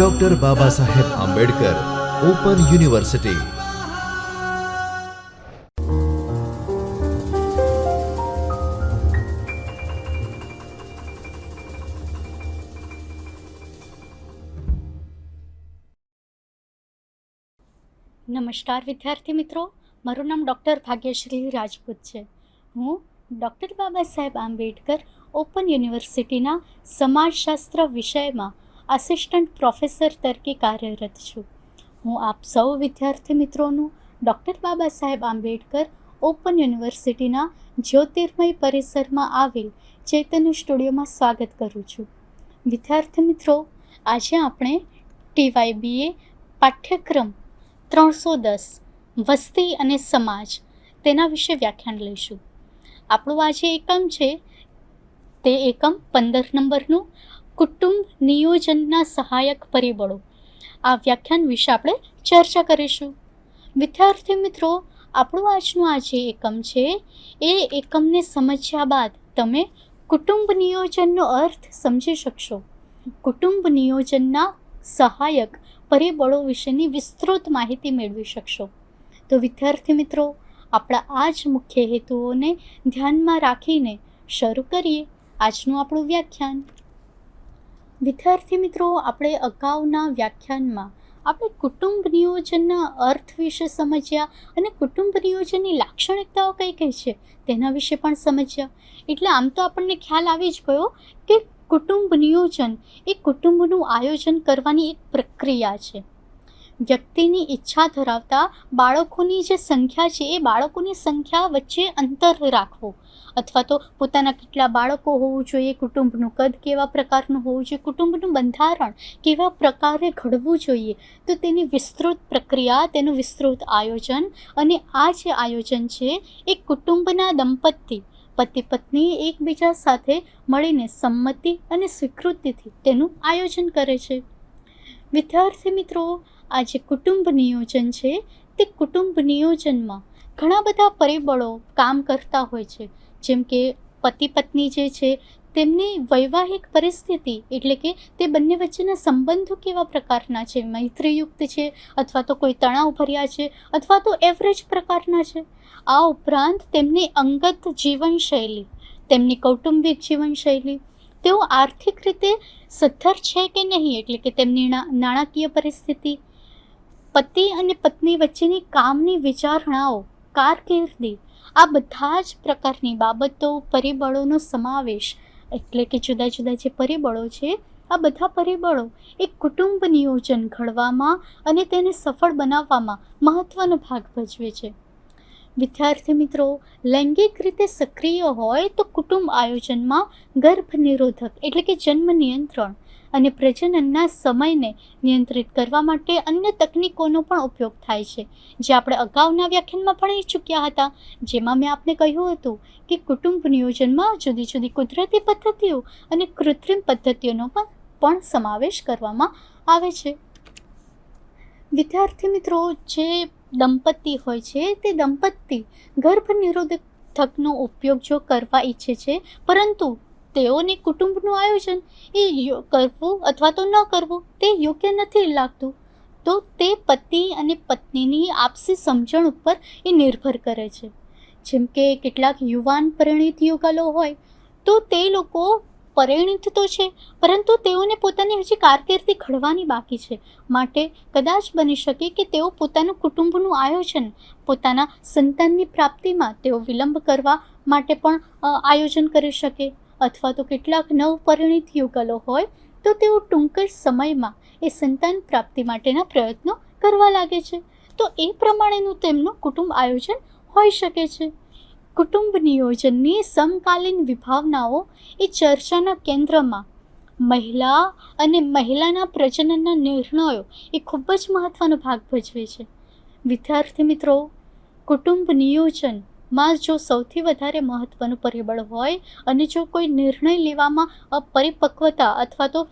Doctor Baba Saheb Ambedkar open university નમસ્કાર વિદ્યાર્થી મિત્રો, મારું નામ ડૉક્ટર ભાગ્યશ્રી રાજપૂત છે. હું ડૉક્ટર બાબા સાહેબ આંબેડકર ઓપન યુનિવર્સિટીના સમાજશાસ્ત્ર વિષયમાં આસિસ્ટન્ટ પ્રોફેસર તરીકે કાર્યરત છું. હું આપ સૌ વિદ્યાર્થી મિત્રોનું ડૉક્ટર બાબા સાહેબ આંબેડકર ઓપન યુનિવર્સિટીના જ્યોતિર્મય પરિસરમાં આવેલ ચૈતન્ય સ્ટુડિયોમાં સ્વાગત કરું છું. વિદ્યાર્થી મિત્રો, આજે આપણે ટીવાયબીએ પાઠ્યક્રમ ત્રણસો દસ, વસ્તી અને સમાજ, તેના વિશે વ્યાખ્યાન લઈશું. આપણું આજે એકમ છે, તે એકમ પંદર નંબરનું કુટુંબ નિયોજનના સહાયક પરિબળો. આ વ્યાખ્યાન વિશે આપણે ચર્ચા કરીશું. વિદ્યાર્થી મિત્રો, આપણું આજનું આ જે એકમ છે, એ એકમને સમજ્યા બાદ તમે કુટુંબ નિયોજનનો અર્થ સમજી શકશો. કુટુંબ નિયોજનના સહાયક પરિબળો વિશેની વિસ્તૃત માહિતી મેળવી શકશો. તો વિદ્યાર્થી મિત્રો, આપણા આ જ મુખ્ય હેતુઓને ધ્યાનમાં રાખીને શરૂ કરીએ આજનું આપણું વ્યાખ્યાન. વિદ્યાર્થી મિત્રો, આપણે અગાઉના વ્યાખ્યાનમાં આપણે કુટુંબ નિયોજનના અર્થ વિશે સમજ્યા અને કુટુંબ નિયોજનની લાક્ષણિકતાઓ કઈ કઈ છે તેના વિશે પણ સમજ્યા. એટલે આમ તો આપણને ખ્યાલ આવી જ ગયો કે કુટુંબ નિયોજન એ કુટુંબનું આયોજન કરવાની એક પ્રક્રિયા છે. વ્યક્તિની ઈચ્છા ધરાવતા બાળકોની જે સંખ્યા છે એ બાળકોની સંખ્યા વચ્ચે અંતર રાખવું. અથવા તો પોતાના કેટલા બાળકો હોવું જોઈએ, કુટુંબનું કદ કેવા પ્રકારનું હોવું જોઈએ, કુટુંબનું બંધારણ કેવા પ્રકારે ઘડવું જોઈએ, તો તેની વિસ્તૃત પ્રક્રિયા, તેનું વિસ્તૃત આયોજન અને આ જે આયોજન છે, એ કુટુંબના દંપતી પતિ પત્ની એકબીજા સાથે મળીને સંમતિ અને સ્વીકૃતિથી તેનું આયોજન કરે છે. વિદ્યાર્થી મિત્રો, આ જે કુટુંબ નિયોજન છે, તે કુટુંબ નિયોજનમાં ઘણા બધા પરિબળો કામ કરતા હોય છે. જેમ કે પતિ પત્ની જે છે, તેમની વૈવાહિક પરિસ્થિતિ એટલે કે તે બંને વચ્ચેના સંબંધો કેવા પ્રકારના છે? મૈત્રીયુક્ત છે અથવા તો કોઈ તણાવ ભર્યા છે અથવા તો એવરેજ પ્રકારના છે? આ ઉપરાંત તેમની અંગત જીવનશૈલી, તેમની કૌટુંબિક જીવનશૈલી, તેઓ આર્થિક રીતે સદ્ધર છે કે નહીં? એટલે કે તેમની નાણાકીય પરિસ્થિતિ, પતિ અને પત્ની વચ્ચેની કામની વિચારણાઓ કારકિર્દી. આ બધા જ પ્રકારની બાબતો, પરિબળોનો સમાવેશ એટલે કે જુદા જુદા જે પરિબળો છે, આ બધા પરિબળો એક કુટુંબ નિયોજન ઘડવામાં અને તેને સફળ બનાવવામાં મહત્ત્વનો ભાગ ભજવે છે. વિદ્યાર્થી મિત્રો, લૈંગિક રીતે સક્રિય હોય તો કુટુંબ આયોજનમાં ગર્ભ નિરોધક એટલે કે જન્મ નિયંત્રણ અને પ્રજનનના સમયને નિયંત્રિત કરવા માટે અન્ય તકનીકોનો પણ ઉપયોગ થાય છે, જે આપણે અગાઉના વ્યાખ્યાનમાં ભણી ચૂક્યા હતા. જેમાં મેં આપને કહ્યું હતું કે કુટુંબ નિયોજનમાં જુદી જુદી કુદરતી પદ્ધતિઓ અને કૃત્રિમ પદ્ધતિઓનો પણ પણ સમાવેશ કરવામાં આવે છે. વિદ્યાર્થી મિત્રો, જે દંપતી હોય છે, તે દંપતી ગર્ભ નિરોધકનો ઉપયોગ જો કરવા ઈચ્છે છે, પરંતુ તેઓને કુટુંબનું આયોજન એ કરવું અથવા તો ન કરવું તે યોગ્ય નથી લાગતું. તો તે પતિ અને પત્નીની આપસી સમજણ ઉપર એ નિર્ભર કરે છે. જેમ કે કેટલાક યુવાન પરિણીત યુગલો હોય, તો તે લોકો પરિણીત તો છે, પરંતુ તેઓને પોતાની હજી કારકિર્દી ઘડવાની બાકી છે. માટે કદાચ બની શકે કે તેઓ પોતાનું કુટુંબનું આયોજન, પોતાના સંતાનની પ્રાપ્તિમાં તેઓ વિલંબ કરવા માટે પણ આયોજન કરી શકે. અથવા તો કેટલાક નવપરિણીત યુગલો હોય, તો તેઓ ટૂંક જ સમયમાં એ સંતાન પ્રાપ્તિ માટેના પ્રયત્નો કરવા લાગે છે. તો એ પ્રમાણેનું તેમનું કુટુંબ આયોજન હોઈ શકે છે. કુટુંબ નિયોજનની સમકાલીન વિભાવનાઓ એ ચર્ચાના કેન્દ્રમાં મહિલા અને મહિલાના પ્રજનનના નિર્ણયો એ ખૂબ જ મહત્ત્વનો ભાગ ભજવે છે. વિદ્યાર્થી મિત્રો, કુટુંબ નિયોજનમાં જો સૌથી વધારે મહત્ત્વનું પરિબળ હોય અને જો કોઈ નિર્ણય લેવામાં અપરિપક્વતા અથવા તો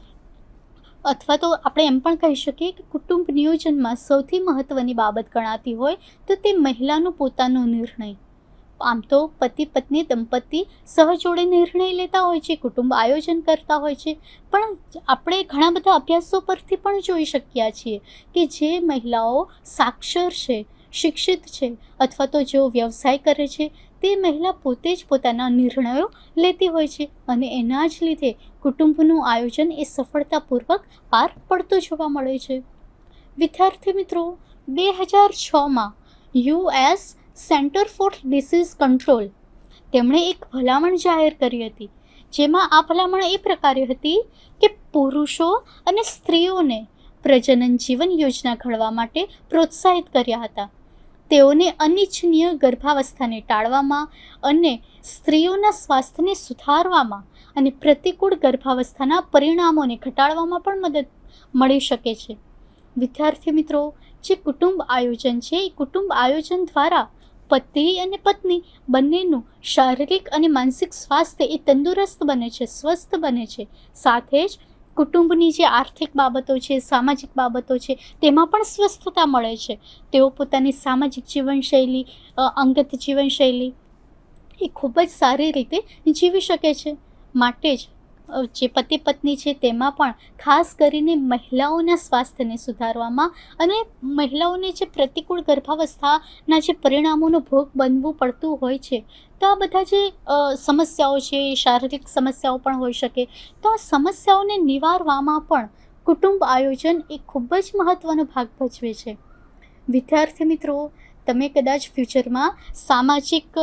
અથવા તો આપણે એમ પણ કહી શકીએ કે કુટુંબ નિયોજનમાં સૌથી મહત્ત્વની બાબત ગણાતી હોય તો તે મહિલાનો પોતાનો નિર્ણય. આમ તો પતિ પત્ની દંપતી સહજોડે નિર્ણય લેતા હોય છે, કુટુંબ આયોજન કરતા હોય છે. પણ આપણે ઘણા બધા અભ્યાસો પરથી પણ જોઈ શક્યા છીએ કે જે મહિલાઓ સાક્ષર છે શિક્ષિત છે અથવા તો જેઓ વ્યવસાય કરે છે, તે મહિલા પોતે જ પોતાના નિર્ણયો લેતી હોય છે અને એના જ લીધે કુટુંબનું આયોજન એ સફળતાપૂર્વક પાર પડતું જોવા મળે છે. વિદ્યાર્થી મિત્રો, બે હજાર છમાં US centre for disease control તેમણે એક ભલામણ જાહેર કરી હતી, જેમાં આ ભલામણ એ પ્રકારે હતી કે પુરુષો અને સ્ત્રીઓને પ્રજનન જીવન યોજના ઘડવા માટે પ્રોત્સાહિત કર્યા હતા. તેઓને અનિચ્છનીય ગર્ભાવસ્થાને ટાળવામાં અને સ્ત્રીઓના સ્વાસ્થ્યને સુધારવામાં અને પ્રતિકૂળ ગર્ભાવસ્થાના પરિણામોને ઘટાડવામાં પણ મદદ મળી શકે છે. વિદ્યાર્થી મિત્રો, જે કુટુંબ આયોજન છે, એ કુટુંબ આયોજન દ્વારા પતિ અને પત્ની બંનેનું શારીરિક અને માનસિક સ્વાસ્થ્ય એ તંદુરસ્ત બને છે, સ્વસ્થ બને છે. સાથે જ કુટુંબની જે આર્થિક બાબતો છે, સામાજિક બાબતો છે, તેમાં પણ સ્વસ્થતા મળે છે. તેઓ પોતાની સામાજિક જીવનશૈલી અંગત જીવનશૈલી એ ખૂબ જ સારી રીતે જીવી શકે છે. માટે જ જે પતિ પત્ની છે તેમાં પણ ખાસ કરીને મહિલાઓના સ્વાસ્થ્યને સુધારવામાં અને મહિલાઓને જે પ્રતિકૂળ ગર્ભાવસ્થાના જે પરિણામોનો ભોગ બનવું પડતું હોય છે, તો આ બધા જે સમસ્યાઓ છે, શારીરિક સમસ્યાઓ પણ હોઈ શકે, તો આ સમસ્યાઓને નિવારવામાં પણ કુટુંબ આયોજન એ ખૂબ જ મહત્ત્વનો ભાગ ભજવે છે. વિદ્યાર્થી મિત્રો, તમે કદાચ ફ્યુચરમાં સામાજિક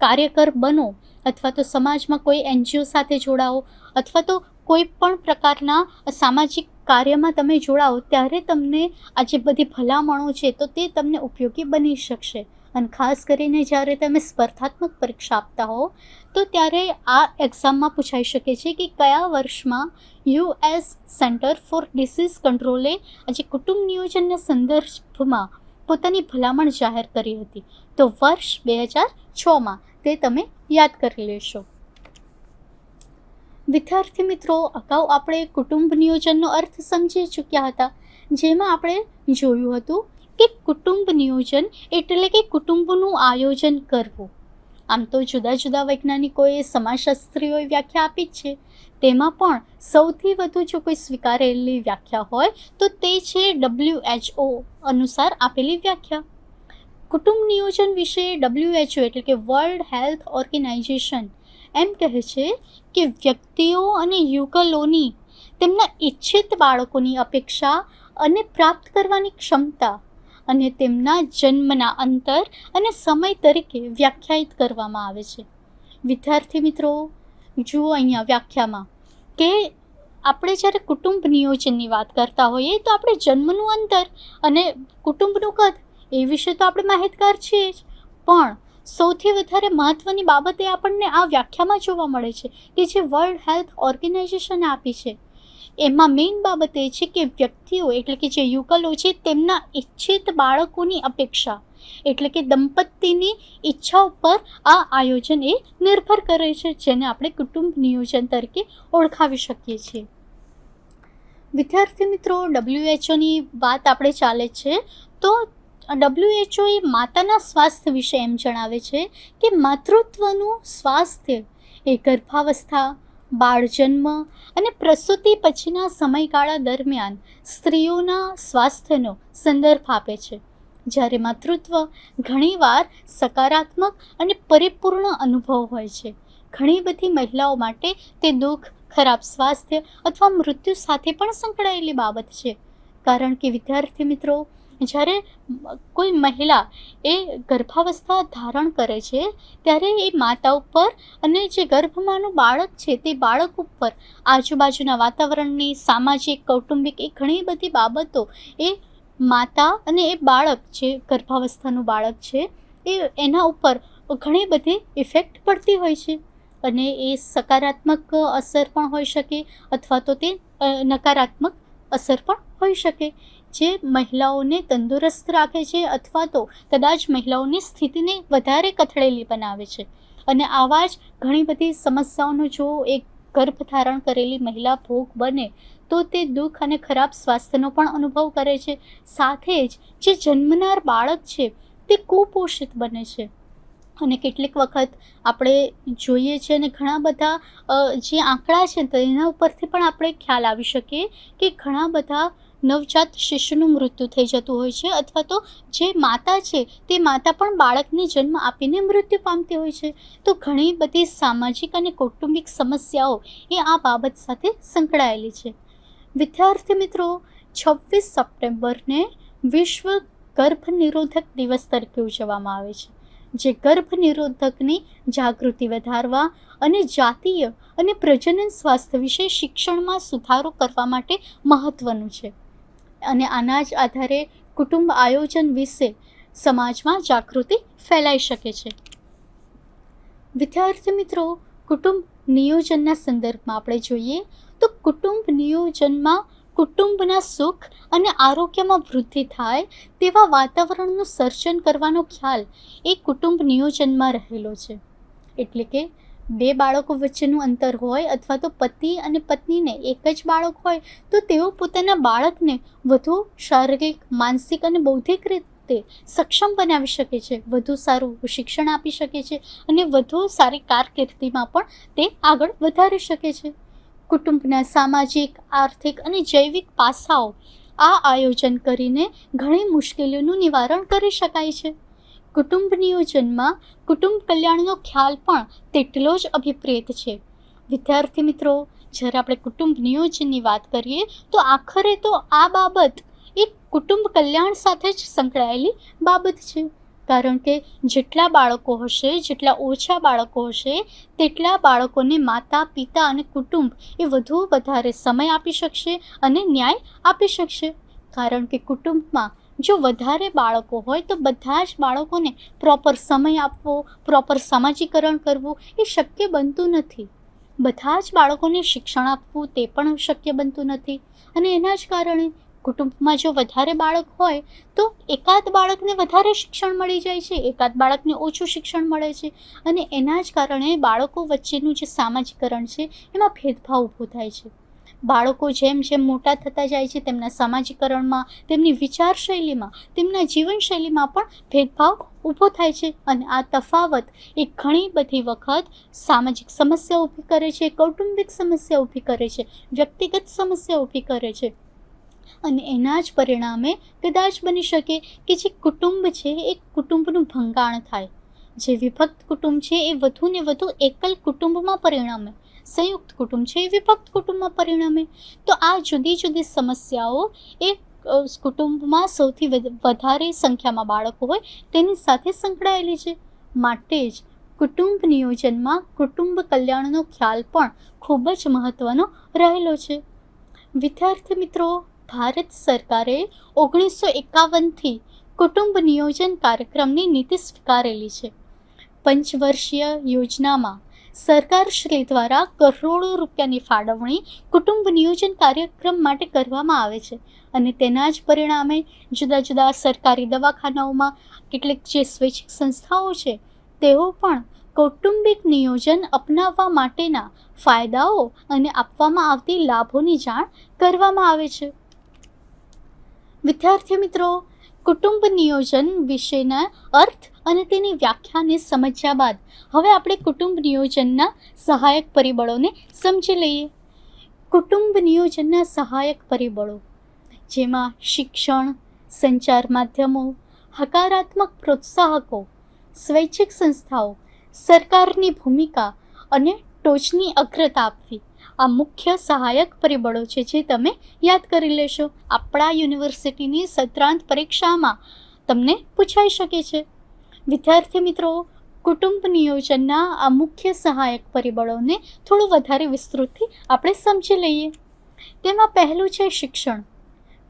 કાર્યકર બનો અથવા તો સમાજમાં કોઈ એનજીઓ સાથે જોડાઓ અથવા તો કોઈ પણ પ્રકારના સામાજિક કાર્યમાં તમે જોડાઓ, ત્યારે તમને આ જે બધી ભલામણો છે, તો તે તમને ઉપયોગી બની શકશે. અને ખાસ કરીને જ્યારે તમે સ્પર્ધાત્મક પરીક્ષા આપતા હો, તો ત્યારે આ એક્ઝામમાં પૂછાઈ શકે છે કે કયા વર્ષમાં યુએસ સેન્ટર ફોર ડિસીઝ કંટ્રોલે આજે કુટુંબ નિયોજનના સંદર્ભમાં પોતાની ભલામણ જાહેર કરી હતી. તો વર્ષ બે હજાર છમાં તે તમે યાદ કરી લેશો. વિદ્યાર્થી મિત્રો, અગાઉ આપણે કુટુંબ નિયોજનનો અર્થ સમજી ચૂક્યા હતા, જેમાં આપણે જોયું હતું કે કુટુંબ નિયોજન એટલે કે કુટુંબનું આયોજન કરવું. આમ તો જુદા જુદા વૈજ્ઞાનિકોએ સમાજશાસ્ત્રીઓએ વ્યાખ્યા આપી છે. તેમાં પણ સૌથી વધુ જો કોઈ સ્વીકારેલી વ્યાખ્યા હોય, તો તે છે ડબલ્યુ એચઓ અનુસાર આપેલી વ્યાખ્યા. કુટુંબ નિયોજન વિશે ડબલ્યુએચઓ એટલે કે વર્લ્ડ હેલ્થ ઓર્ગેનાઇઝેશન એમ કહે છે કે વ્યક્તિઓ અને યુગલોની તેમના ઈચ્છિત બાળકોની અપેક્ષા અને પ્રાપ્ત કરવાની ક્ષમતા અને તેમના જન્મના અંતર અને સમય તરીકે વ્યાખ્યાયિત કરવામાં આવે છે. વિદ્યાર્થી મિત્રો, જુઓ અહીંયા વ્યાખ્યામાં કે આપણે જ્યારે કુટુંબ નિયોજનની વાત કરતા હોઈએ તો આપણે જન્મનું અંતર અને કુટુંબનું કદ એ વિશે તો આપણે માહિતગાર છીએ જ. પણ સૌથી વધારે મહત્ત્વની બાબત એ આપણને આ વ્યાખ્યામાં જોવા મળે છે કે જે વર્લ્ડ હેલ્થ ઓર્ગેનાઇઝેશને આપી છે. એમાં મેઇન બાબત એ છે કે વ્યક્તિઓ, એટલે કે જે યુગલો છે, તેમના ઈચ્છિત બાળકોની અપેક્ષા, એટલે કે દંપતીની ઈચ્છા ઉપર આ આયોજન એ નિર્ભર કરે છે, જેને આપણે કુટુંબ નિયોજન તરીકે ઓળખાવી શકીએ છીએ. વિદ્યાર્થી મિત્રો ડબ્લ્યુએચઓની વાત આપણે ચાલે છે, તો ડબ્લ્યુએચઓ એ માતાના સ્વાસ્થ્ય વિશે એમ જણાવે છે કે માતૃત્વનું સ્વાસ્થ્ય એ ગર્ભાવસ્થા, બાળજન્મ અને પ્રસૂતિ પછીના સમયગાળા દરમિયાન સ્ત્રીઓના સ્વાસ્થ્યનો સંદર્ભ આપે છે. જ્યારે માતૃત્વ ઘણીવાર સકારાત્મક અને પરિપૂર્ણ અનુભવ હોય છે. ઘણી બધી મહિલાઓ માટે તે દુઃખ, ખરાબ સ્વાસ્થ્ય અથવા મૃત્યુ સાથે પણ સંકળાયેલી બાબત છે. કારણ કે વિદ્યાર્થી મિત્રો જ્યારે કોઈ મહિલા એ ગર્ભાવસ્થા ધારણ કરે છે, ત્યારે એ માતા ઉપર અને જે ગર્ભમાંનું બાળક છે, તે બાળક ઉપર આજુબાજુના વાતાવરણની સામાજિક, કૌટુંબિક એ ઘણી બધી બાબતો એ માતા અને એ બાળક જે ગર્ભાવસ્થાનું બાળક છે, એ એના ઉપર ઘણી બધી ઇફેક્ટ પડતી હોય છે. અને એ સકારાત્મક અસર પણ હોઈ શકે અથવા તો તે નકારાત્મક અસર પણ હોઈ શકે. જે મહિલાઓને તંદુરસ્ત રાખે છે અથવા તો કદાચ મહિલાઓની સ્થિતિને વધારે કથળેલી બનાવે છે. અને આવા જ ઘણી બધી સમસ્યાઓનો જો એક ગર્ભ ધારણ કરેલી મહિલા ભોગ બને, તો તે દુઃખ અને ખરાબ સ્વાસ્થ્યનો પણ અનુભવ કરે છે. સાથે જ જે જન્મનાર બાળક છે, તે કુપોષિત બને છે. અને કેટલીક વખત આપણે જોઈએ છીએ અને ઘણા બધા જે આંકડા છે તેના ઉપરથી પણ આપણે ખ્યાલ આવી શકીએ કે ઘણા બધા નવજાત શિશુનું મૃત્યુ થઈ જતું હોય છે અથવા તો જે માતા છે તે માતા પણ બાળકને જન્મ આપીને મૃત્યુ પામતી હોય છે. તો ઘણી બધી સામાજિક અને કૌટુંબિક સમસ્યાઓ એ આ બાબત સાથે સંકળાયેલી છે. વિદ્યાર્થી મિત્રો, છવ્વીસ સપ્ટેમ્બરને વિશ્વ ગર્ભ નિરોધક દિવસ તરીકે ઉજવવામાં આવે છે, જે ગર્ભ નિરોધકની જાગૃતિ વધારવા અને જાતીય અને પ્રજનન સ્વાસ્થ્ય વિશે શિક્ષણમાં સુધારો કરવા માટે મહત્ત્વનું છે. અને આના જ આધારે કુટુંબ આયોજન વિશે સમાજમાં જાગૃતિ ફેલાઈ શકે છે. વિદ્યાર્થી મિત્રો, કુટુંબ નિયોજનના સંદર્ભમાં આપણે જોઈએ તો કુટુંબ નિયોજનમાં કુટુંબના સુખ અને આરોગ્યમાં વૃદ્ધિ થાય તેવા વાતાવરણનું સર્જન કરવાનો ખ્યાલ એ કુટુંબ નિયોજનમાં રહેલો છે. એટલે કે બે બાળકો વચ્ચેનું અંતર હોય અથવા તો પતિ અને પત્નીને એક જ બાળક હોય, તો તેઓ પોતાના બાળકને વધુ શારીરિક, માનસિક અને બૌદ્ધિક રીતે સક્ષમ બનાવી શકે છે. વધુ સારું શિક્ષણ આપી શકે છે અને વધુ સારી કારકિર્દીમાં પણ તે આગળ વધારી શકે છે. કુટુંબના સામાજિક, આર્થિક અને જૈવિક પાસાઓ આ આયોજન કરીને ઘણી મુશ્કેલીઓનું નિવારણ કરી શકાય છે. કુટુંબ નિયોજનમાં કુટુંબ કલ્યાણનો ખ્યાલ પણ તેટલો જ અભિપ્રેત છે. વિદ્યાર્થી મિત્રો, જ્યારે આપણે કુટુંબ નિયોજનની વાત કરીએ, તો આખરે તો આ બાબત એ કુટુંબ કલ્યાણ સાથે જ સંકળાયેલી બાબત છે. કારણ કે જેટલા બાળકો હશે, જેટલા ઓછા બાળકો હશે, તેટલા બાળકોને માતા, પિતા અને કુટુંબ એ વધુ વધારે સમય આપી શકશે અને ન્યાય આપી શકશે. કારણ કે કુટુંબમાં જો વધારે બાળકો હોય તો બધા જ બાળકોને પ્રોપર સમય આપવો પ્રોપર સામાજિકરણ કરવું એ શક્ય બનતું નથી. બધા જ બાળકોને શિક્ષણ આપવું તે પણ શક્ય બનતું નથી. અને એના જ કારણે કુટુંબમાં જો વધારે બાળક હોય તો એકાદ બાળકને વધારે શિક્ષણ મળી જાય છે, એકાદ બાળકને ઓછું શિક્ષણ મળે છે. અને એના જ કારણે બાળકો વચ્ચેનું જે સામાજિકરણ છે એમાં ભેદભાવ ઊભો થાય છે. બાળકો જેમ જેમ મોટા થતા જાય છે, તેમના સામાજિકરણમાં, તેમની વિચારશૈલીમાં, તેમના જીવનશૈલીમાં પણ ભેદભાવ ઊભો થાય છે. અને આ તફાવત એ ઘણી બધી વખત સામાજિક સમસ્યા ઊભી કરે છે, કૌટુંબિક સમસ્યા ઊભી કરે છે, વ્યક્તિગત સમસ્યા ઊભી કરે છે. અને એના જ પરિણામે કદાચ બની શકે કે જે કુટુંબ છે, એ કુટુંબનું ભંગાણ થાય. જે વિભક્ત કુટુંબ છે, એ વધુને વધુ એકલ કુટુંબમાં પરિણમે. સંયુક્ત કુટુંબ છે એ વિભક્ત કુટુંબમાં પરિણમે. તો આ જુદી જુદી સમસ્યાઓ એ કુટુંબમાં સૌથી વધ- વધારે સંખ્યામાં બાળકો હોય તેની સાથે સંકળાયેલી છે. માટે જ કુટુંબ નિયોજનમાં કુટુંબ કલ્યાણનો ખ્યાલ પણ ખૂબ જ મહત્ત્વનો રહેલો છે. વિદ્યાર્થી મિત્રો, ભારત સરકારે ઓગણીસો એકાવનથી કુટુંબ નિયોજન કાર્યક્રમની નીતિ સ્વીકારેલી છે. પંચવર્ષીય યોજનામાં સરકારશ્રી દ્વારા કરોડો રૂપિયાની ફાળવણી કુટુંબ નિયોજન કાર્યક્રમ માટે કરવામાં આવે છે. અને તેના જ પરિણામે જુદા જુદા સરકારી દવાખાનાઓમાં કેટલીક જે સ્વૈચ્છિક સંસ્થાઓ છે, તેઓ પણ કૌટુંબિક નિયોજન અપનાવવા માટેના ફાયદાઓ અને આપવામાં આવતી લાભોની જાણ કરવામાં આવે છે. વિદ્યાર્થી મિત્રો કુટુંબ નિયોજન વિશેના અર્થ અને તેની વ્યાખ્યાને સમજ્યા બાદ હવે આપણે કુટુંબ નિયોજનના સહાયક પરિબળોને સમજી લઈએ. કુટુંબ નિયોજનના સહાયક પરિબળો જેમાં શિક્ષણ, સંચાર માધ્યમો, હકારાત્મક પ્રોત્સાહકો, સ્વૈચ્છિક સંસ્થાઓ, સરકારની ભૂમિકા અને ટોચની અગ્રતા આપવી. આ મુખ્ય સહાયક પરિબળો છે જે તમે યાદ કરી લેશો. આપણા યુનિવર્સિટીની સત્રાંત પરીક્ષામાં તમને પૂછાઈ શકે છે. વિદ્યાર્થી મિત્રો, કુટુંબ નિયોજનના આ મુખ્ય સહાયક પરિબળોને થોડું વધારે વિસ્તૃતથી આપણે સમજી લઈએ. તેમાં પહેલું છે શિક્ષણ.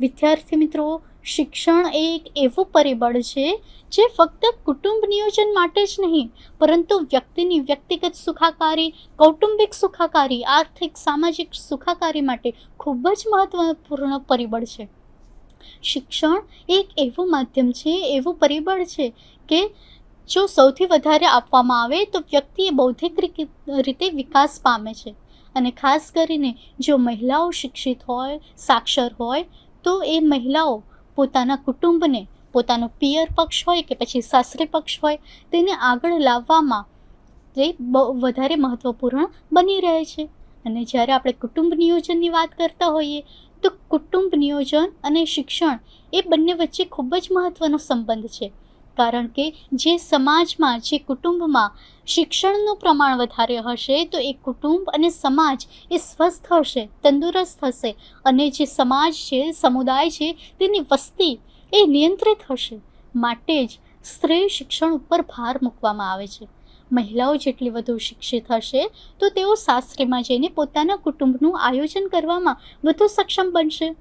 વિદ્યાર્થી મિત્રો શિક્ષણ એ એક એવું પરિબળ છે જે ફક્ત કુટુંબ નિયોજન માટે જ નહીં, પરંતુ વ્યક્તિની વ્યક્તિગત સુખાકારી, કૌટુંબિક સુખાકારી, આર્થિક, સામાજિક સુખાકારી માટે ખૂબ જ મહત્વપૂર્ણ પરિબળ છે. શિક્ષણ એક એવું માધ્યમ છે, એવું પરિબળ છે કે જો સૌથી વધારે આપવામાં આવે તો વ્યક્તિ બૌદ્ધિક રીતે વિકાસ પામે છે. અને ખાસ કરીને જો મહિલાઓ શિક્ષિત હોય, સાક્ષર હોય તો એ મહિલાઓ પોતાના કુટુંબને પોતાનો પિયર પક્ષ હોય કે પછી સાસરે પક્ષ હોય, તેને આગળ લાવવામાં તે બહુ વધારે મહત્ત્વપૂર્ણ બની રહે છે. અને જ્યારે આપણે કુટુંબ નિયોજનની વાત કરતા હોઈએ, તો કુટુંબ નિયોજન અને શિક્ષણ એ બંને વચ્ચે ખૂબ જ મહત્ત્વનો સંબંધ છે. કારણ કે જે સમાજમાં, જે કુટુંબમાં શિક્ષણનું પ્રમાણ વધારે હશે, તો એ કુટુંબ અને સમાજ એ સ્વસ્થ હશે, તંદુરસ્ત હશે અને જે સમાજ છે, સમુદાય છે, તેની વસ્તી એ નિયંત્રિત હશે. માટે જ સ્ત્રી શિક્ષણ ઉપર ભાર મૂકવામાં આવે છે. મહિલાઓ જેટલી વધુ શિક્ષિત હશે, તો તેઓ સાસરીમાં જઈને પોતાના કુટુંબનું આયોજન કરવામાં વધુ સક્ષમ બનશે.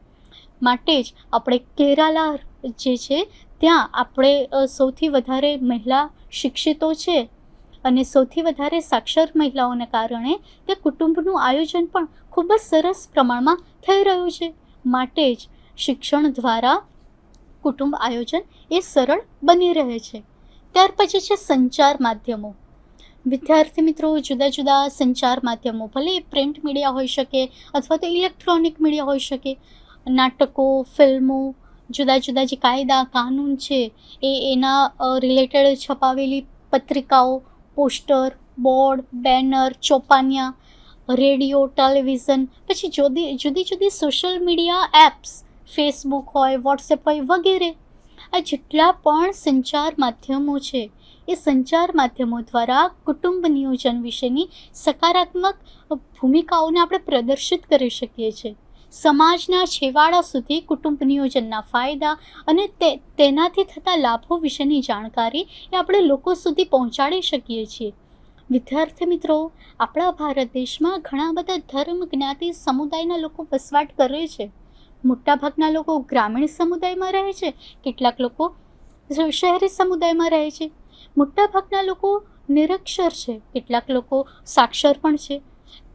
માટે જ આપણે કેરાલા જે છે, ત્યાં આપણે સૌથી વધારે મહિલા શિક્ષિતો છે અને સૌથી વધારે સાક્ષર મહિલાઓને કારણે તે કુટુંબનું આયોજન પણ ખૂબ જ સરસ પ્રમાણમાં થઈ રહ્યું છે. માટે જ શિક્ષણ દ્વારા કુટુંબ આયોજન એ સરળ બની રહે છે. ત્યાર પછી છે સંચાર માધ્યમો. વિદ્યાર્થી મિત્રો, જુદા જુદા સંચાર માધ્યમો, ભલે પ્રિન્ટ મીડિયા હોઈ શકે અથવા તો ઇલેક્ટ્રોનિક મીડિયા હોઈ શકે, નાટકો, ફિલ્મો જુદા જુદા જે કાયદા, કાનૂન છે, એ એના રિલેટેડ છપાવેલી પત્રિકાઓ, પોસ્ટર, બોર્ડ, બેનર, ચોપાનિયા, રેડિયો, ટેલિવિઝન, પછી જુદી જુદી જુદી સોશિયલ મીડિયા એપ્સ ફેસબુક હોય વોટ્સએપ હોય વગેરે. આ જેટલા પણ સંચાર માધ્યમો છે, એ સંચાર માધ્યમો દ્વારા કુટુંબ નિયોજન વિશેની સકારાત્મક ભૂમિકાઓને આપણે પ્રદર્શિત કરી શકીએ છીએ. સમાજના છેવાડા સુધી કુટુંબ નિયોજનના ફાયદા અને તે, તેનાથી થતા લાભો વિશેની જાણકારી એ આપણે લોકો સુધી પહોંચાડી શકીએ છીએ. વિદ્યાર્થી મિત્રો, આપણા ભારત દેશમાં ઘણા બધા ધર્મ, જ્ઞાતિ, સમુદાયના લોકો વસવાટ કરે છે. મોટાભાગના લોકો ગ્રામીણ સમુદાયમાં રહે છે, કેટલાક લોકો શહેરી સમુદાયમાં રહે છે. મોટાભાગના લોકો નિરક્ષર છે, કેટલાક લોકો સાક્ષર પણ છે.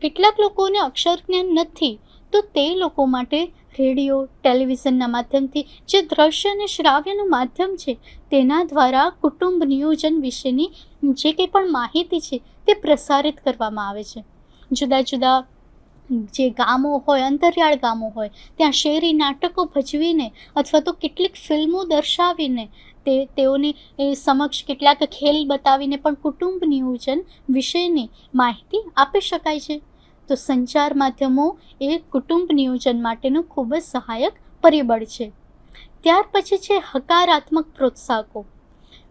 કેટલાક લોકોને અક્ષર જ્ઞાન નથી તો તે લોકો માટે રેડિયો, ટેલિવિઝનના માધ્યમથી જે દ્રશ્ય અને શ્રાવ્યનું માધ્યમ છે, તેના દ્વારા કુટુંબ નિયોજન વિશેની જે કંઈ પણ માહિતી છે, તે પ્રસારિત કરવામાં આવે છે. જુદા જુદા જે ગામો હોય, અંતરિયાળ ગામો હોય, ત્યાં શેરી નાટકો ભજવીને અથવા તો કેટલીક ફિલ્મો દર્શાવીને તે તેઓની સમક્ષ કેટલાક ખેલ બતાવીને પણ કુટુંબ નિયોજન વિશેની માહિતી આપી શકાય છે. તો સંચાર માધ્યમો એ કુટુંબ નિયોજન માટેનું ખૂબ જ સહાયક પરિબળ છે. ત્યાર પછી છે હકારાત્મક પ્રોત્સાહકો.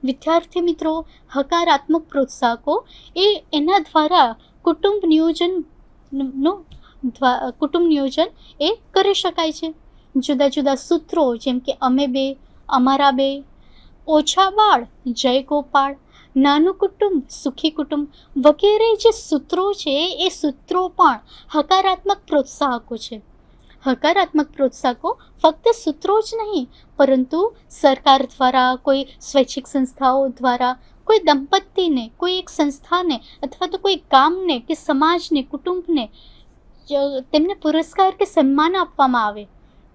વિદ્યાર્થી મિત્રો, હકારાત્મક પ્રોત્સાહકો એ એના દ્વારા કુટુંબ નિયોજનનું કુટુંબ નિયોજન એ કરી શકાય છે. જુદા જુદા સૂત્રો જેમ કે અમે બે, અમારા બે, ઓછા બાળ, જય ગોપાળ નાનું કુટુંબ, સુખી કુટુંબ વગેરે જે સૂત્રો છે, એ સૂત્રો પણ હકારાત્મક પ્રોત્સાહકો છે. હકારાત્મક પ્રોત્સાહકો ફક્ત સૂત્રો જ નહીં, પરંતુ સરકાર દ્વારા, કોઈ સ્વૈચ્છિક સંસ્થાઓ દ્વારા, કોઈ દંપતીને, કોઈ એક સંસ્થાને અથવા તો કોઈ ગામને કે સમાજને, કુટુંબને તેમને પુરસ્કાર કે સન્માન આપવામાં આવે.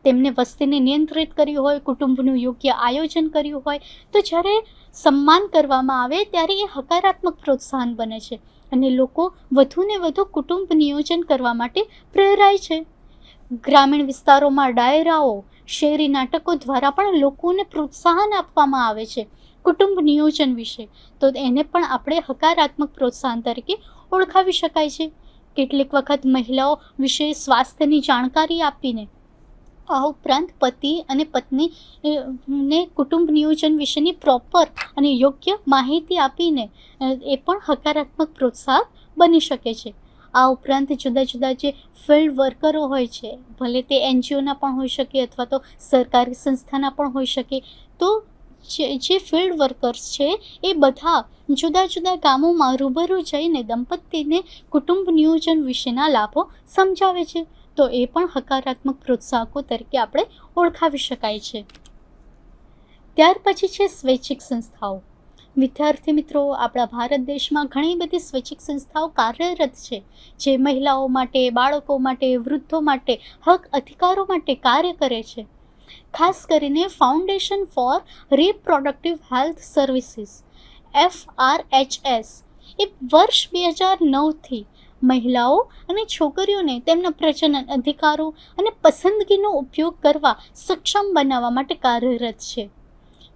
તેમને વસ્તીને નિયંત્રિત કર્યું હોય, કુટુંબનું યોગ્ય આયોજન કર્યું હોય, તો જ્યારે સન્માન કરવામાં આવે ત્યારે એ હકારાત્મક પ્રોત્સાહન બને છે અને લોકો વધુને વધુ કુટુંબ નિયોજન કરવા માટે પ્રેરાય છે. ગ્રામીણ વિસ્તારોમાં ડાયરાઓ, શેરી નાટકો દ્વારા પણ લોકોને પ્રોત્સાહન આપવામાં આવે છે કુટુંબ નિયોજન વિશે. તો એને પણ આપણે હકારાત્મક પ્રોત્સાહન તરીકે ઓળખાવી શકાય છે. કેટલીક વખત મહિલાઓ વિશે સ્વાસ્થ્યની જાણકારી આપીને આ ઉપરાંત પતિ અને પત્ની ને કુટુંબ નિયોજન વિશેની પ્રોપર અને યોગ્ય માહિતી આપીને એ પણ હકારાત્મક પ્રોત્સાહક બની શકે છે. આ ઉપરાંત જુદા જુદા જે ફિલ્ડ વર્કરો હોય છે, ભલે તે એનજીઓના પણ હોઈ શકે અથવા તો સરકારી સંસ્થાના પણ હોઈ શકે, તો જે ફિલ્ડ વર્કર્સ છે, એ બધા જુદા જુદા ગામોમાં રૂબરૂ જઈને દંપતીને કુટુંબ નિયોજન વિશેના લાભો સમજાવે છે. તો એ પણ હકારાત્મક પ્રોત્સાહકો તરીકે આપણે ઓળખાવી શકાય છે. ત્યાર પછી છે સ્વૈચ્છિક સંસ્થાઓ. વિદ્યાર્થી મિત્રો, આપણા ભારત દેશમાં ઘણી બધી સ્વૈચ્છિક સંસ્થાઓ કાર્યરત છે, જે મહિલાઓ માટે, બાળકો માટે, વૃદ્ધો માટે, હક અધિકારો માટે કાર્ય કરે છે. ખાસ કરીને foundation for reproductive health services F R H S એ વર્ષ બે હજાર નવથી મહિલાઓ અને છોકરીઓને તેમના પ્રજનન અધિકારો અને પસંદગીનો ઉપયોગ કરવા સક્ષમ બનાવવા માટે કાર્યરત છે.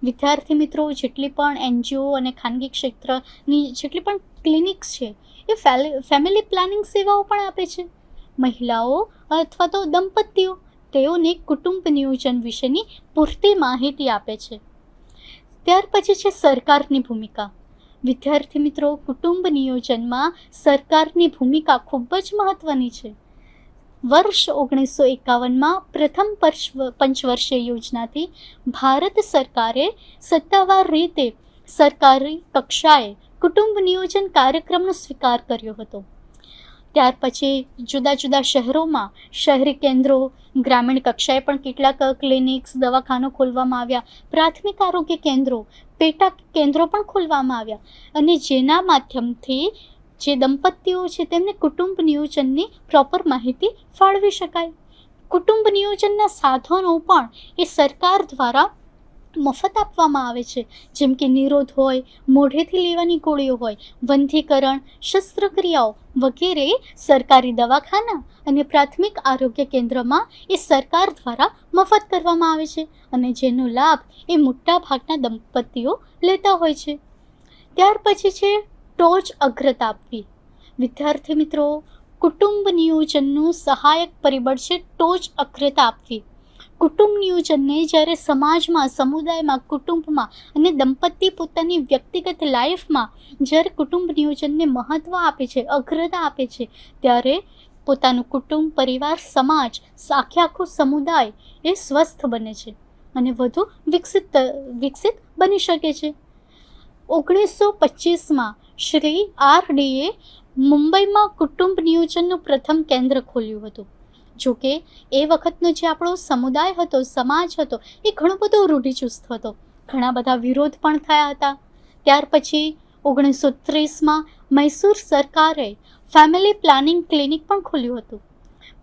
વિદ્યાર્થી મિત્રો, જેટલી પણ એનજીઓ અને ખાનગી ક્ષેત્રની જેટલી પણ ક્લિનિક્સ છે, એ ફેમિલી પ્લાનિંગ સેવાઓ પણ આપે છે. મહિલાઓ અથવા તો દંપતીઓ, તેઓને કુટુંબ નિયોજન વિશેની પૂરતી માહિતી આપે છે. ત્યાર પછી છે સરકારની ભૂમિકા. વિદ્યાર્થી મિત્રો, કુટુંબ નિયોજનમાં સરકારની ભૂમિકા ખૂબ જ મહત્ત્વની છે. વર્ષ ઓગણીસો એકાવનમાં પ્રથમ પંચ- પંચવર્ષીય યોજનાથી ભારત સરકારે સત્તાવાર રીતે સરકારી કક્ષાએ કુટુંબ નિયોજન કાર્યક્રમનો સ્વીકાર કર્યો હતો. ત્યાર પછી જુદા જુદા શહેરોમાં શહેરી કેન્દ્રો, ગ્રામીણ કક્ષાએ પણ કેટલાક ક્લિનિક્સ, દવાખાનો ખોલવામાં આવ્યા. પ્રાથમિક આરોગ્ય કેન્દ્રો પેટા કેન્દ્રો પણ ખોલવામાં આવ્યા. અને જેના માધ્યમથી જે દંપતીઓ છે તેમને કુટુંબ નિયોજનની પ્રોપર માહિતી ફાળવી શકાય. કુટુંબ નિયોજનના સાધનો પણ એ સરકાર દ્વારા મફત આપવામાં આવે છે. જેમ કે નિરોધ હોય, મોઢેથી લેવાની ગોળીઓ હોય વંધીકરણ શસ્ત્રક્રિયાઓ વગેરે સરકારી દવાખાના અને પ્રાથમિક આરોગ્ય કેન્દ્રમાં એ સરકાર દ્વારા મફત કરવામાં આવે છે અને જેનો લાભ એ મોટા ભાગના દંપતીઓ લેતા હોય છે. ત્યાર પછી છે ટોચ અગ્રતા આપવી. વિદ્યાર્થી મિત્રો, કુટુંબ નિયોજનનું સહાયક પરિબળ છે ટોચ અગ્રતા આપવી. કુટુંબ નિયોજનને જ્યારે સમાજમાં, સમુદાયમાં, કુટુંબમાં અને દંપતી પોતાની વ્યક્તિગત લાઈફમાં જ્યારે કુટુંબ નિયોજનને મહત્ત્વ આપે છે, અગ્રતા આપે છે, ત્યારે પોતાનું કુટુંબ, પરિવાર, સમાજ, આખે આખું સમુદાય એ સ્વસ્થ બને છે અને વધુ વિકસિત વિકસિત બની શકે છે. ઓગણીસો પચીસમાં શ્રી આર ડીએ મુંબઈમાં કુટુંબ નિયોજનનું પ્રથમ કેન્દ્ર ખોલ્યું હતું. જોકે એ વખતનો જે આપણો સમુદાય હતો, સમાજ હતો, એ ઘણો બધો રૂઢિચુસ્ત હતો. ઘણા બધા વિરોધ પણ થયા હતા. ત્યાર પછી ઓગણીસો ત્રીસમાં મૈસૂર સરકારે ફેમિલી પ્લાનિંગ ક્લિનિક પણ ખોલ્યું હતું.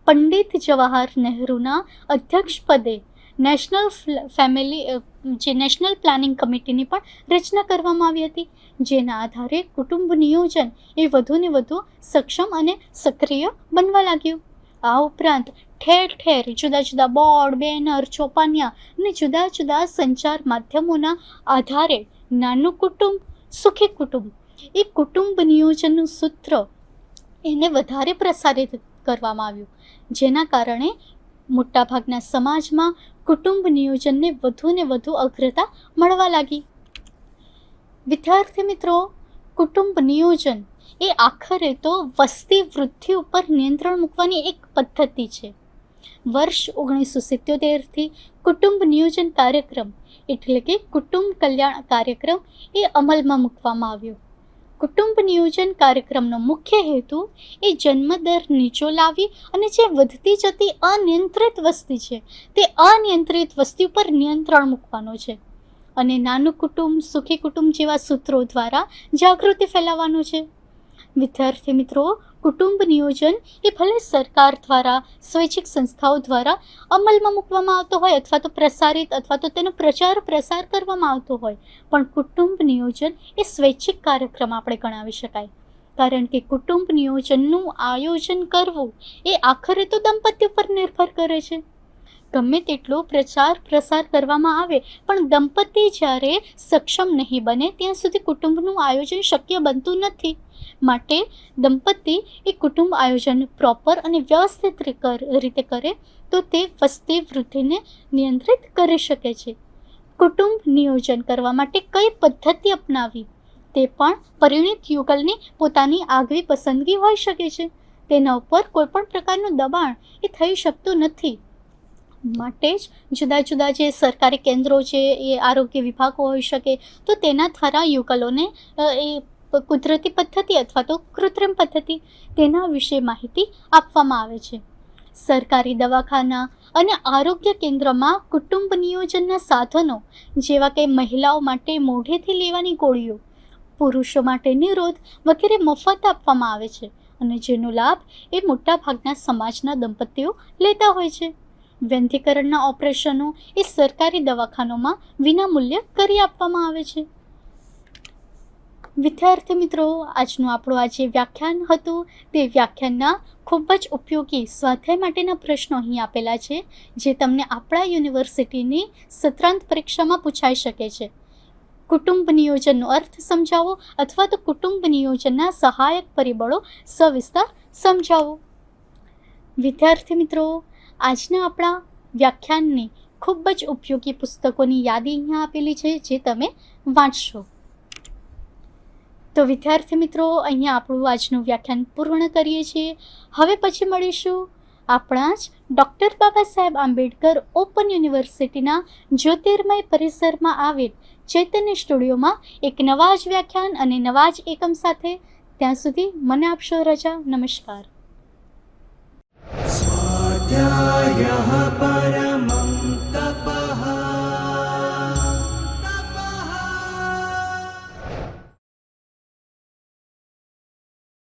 પંડિત જવાહર નહેરુના અધ્યક્ષપદે નેશનલ ફેમિલી જે નેશનલ પ્લાનિંગ કમિટીની પણ રચના કરવામાં આવી હતી, જેના આધારે કુટુંબ નિયોજન એ વધુને વધુ સક્ષમ અને સક્રિય બનવા લાગ્યું. આ ઉપરાંત ઠેર ઠેર જુદા જુદા બોર્ડ, બેનર, ચોપાનિયા અને જુદા જુદા સંચાર માધ્યમોના આધારે નાનું કુટુંબ, સુખી કુટુંબ. એ કુટુંબ નિયોજનનું સૂત્ર એને વધારે પ્રસારિત કરવામાં આવ્યું, જેના કારણે મોટાભાગના સમાજમાં કુટુંબ નિયોજનને વધુને વધુ અગ્રતા મળવા લાગી. વિદ્યાર્થી મિત્રો, કુટુંબ નિયોજન એ આખરે તો વસ્તી વૃદ્ધિ ઉપર નિયંત્રણ મૂકવાની એક પદ્ધતિ છે. વર્ષ ઓગણીસો સિત્યોતેરથી કુટુંબ નિયોજન કાર્યક્રમ એટલે કે કુટુંબ કલ્યાણ કાર્યક્રમ એ અમલમાં મૂકવામાં આવ્યો. કુટુંબ નિયોજન કાર્યક્રમનો મુખ્ય હેતુ એ જન્મદર નીચો લાવી અને જે વધતી જતી અનિયંત્રિત વસ્તી છે તે અનિયંત્રિત વસ્તી ઉપર નિયંત્રણ મૂકવાનો છે. અને નાનું કુટુંબ સુખી કુટુંબ જેવા સૂત્રો દ્વારા જાગૃતિ ફેલાવવાનું છે. વિદ્યાર્થી મિત્રો, કુટુંબ નિયોજન એ ભલે સરકાર દ્વારા, સ્વૈચ્છિક સંસ્થાઓ દ્વારા અમલમાં મૂકવામાં આવતો હોય અથવા તો પ્રસારિત અથવા તો તેનો પ્રચાર પ્રસાર કરવામાં આવતો હોય, પણ કુટુંબ નિયોજન એ સ્વૈચ્છિક કાર્યક્રમ આપણે ગણાવી શકાય. કારણ કે કુટુંબ નિયોજનનું આયોજન કરવું એ આખરે તો દંપતી ઉપર નિર્ભર કરે છે. ગમે તેટલો પ્રચાર પ્રસાર કરવામાં આવે, પણ દંપતી જ્યારે સક્ષમ નહીં બને, ત્યાં સુધી કુટુંબનું આયોજન શક્ય બનતું નથી. માટે દંપતી એ કુટુંબ આયોજન પ્રોપર અને વ્યવસ્થિત રીતે કરે, તો તે વસ્તી વૃદ્ધિને નિયંત્રિત કરી શકે છે. કુટુંબ નિયોજન કરવા માટે કઈ પદ્ધતિ અપનાવી તે પણ પરિણિત યુગલની પોતાની આગવી પસંદગી હોઈ શકે છે. તેના ઉપર કોઈપણ પ્રકારનું દબાણ એ થઈ શકતું નથી. માટે જ જુદા જુદા જે સરકારી કેન્દ્રો છે, એ આરોગ્ય વિભાગો હોઈ શકે, તો તેના દ્વારા યુગલોને એ કુદરતી પદ્ધતિ અથવા તો કૃત્રિમ પદ્ધતિ તેના વિશે માહિતી આપવામાં આવે છે. સરકારી દવાખાના અને આરોગ્ય કેન્દ્રમાં કુટુંબ નિયોજનના સાધનો, જેવા કે મહિલાઓ માટે મોઢેથી લેવાની ગોળીઓ, પુરુષો માટે નિરોધ વગેરે મફત આપવામાં આવે છે અને જેનો લાભ એ મોટાભાગના સમાજના દંપતીઓ લેતા હોય છે. વ્યંધીકરણના ઓપરેશનો એ સરકારી દવાખાનોમાં વિનામૂલ્ય કરી આપવામાં આવે છે. વિદ્યાર્થી મિત્રો, આજનું આપણું આ જે વ્યાખ્યાન હતું. તે વ્યાખ્યાનના ખૂબ જ ઉપયોગી સ્વાધ્યાય માટેના પ્રશ્નો અહીં આપેલા છે, જે તમને આપણા યુનિવર્સિટીની સત્રાંત પરીક્ષામાં પૂછાઈ શકે છે. કુટુંબ નિયોજનનો અર્થ સમજાવો અથવા તો કુટુંબ નિયોજનના સહાયક પરિબળો સવિસ્તાર સમજાવો. વિદ્યાર્થી મિત્રો આજના આપણા વ્યાખ્યાનની ખૂબ જ ઉપયોગી પુસ્તકોની યાદી અહીંયા આપેલી છે, જે તમે વાંચશો. તો વિદ્યાર્થી મિત્રો, અહીંયા આપણું આજનું વ્યાખ્યાન પૂર્ણ કરીએ છીએ. હવે પછી મળીશું આપણા જ ડૉક્ટર બાબા સાહેબ આંબેડકર ઓપન યુનિવર્સિટીના જ્યોતિર્મય પરિસરમાં આવેલ ચૈતન્ય સ્ટુડિયોમાં એક નવા જ વ્યાખ્યાન અને નવા જ એકમ સાથે ત્યાં સુધી મને આપશો રજા. નમસ્કાર. परमं तप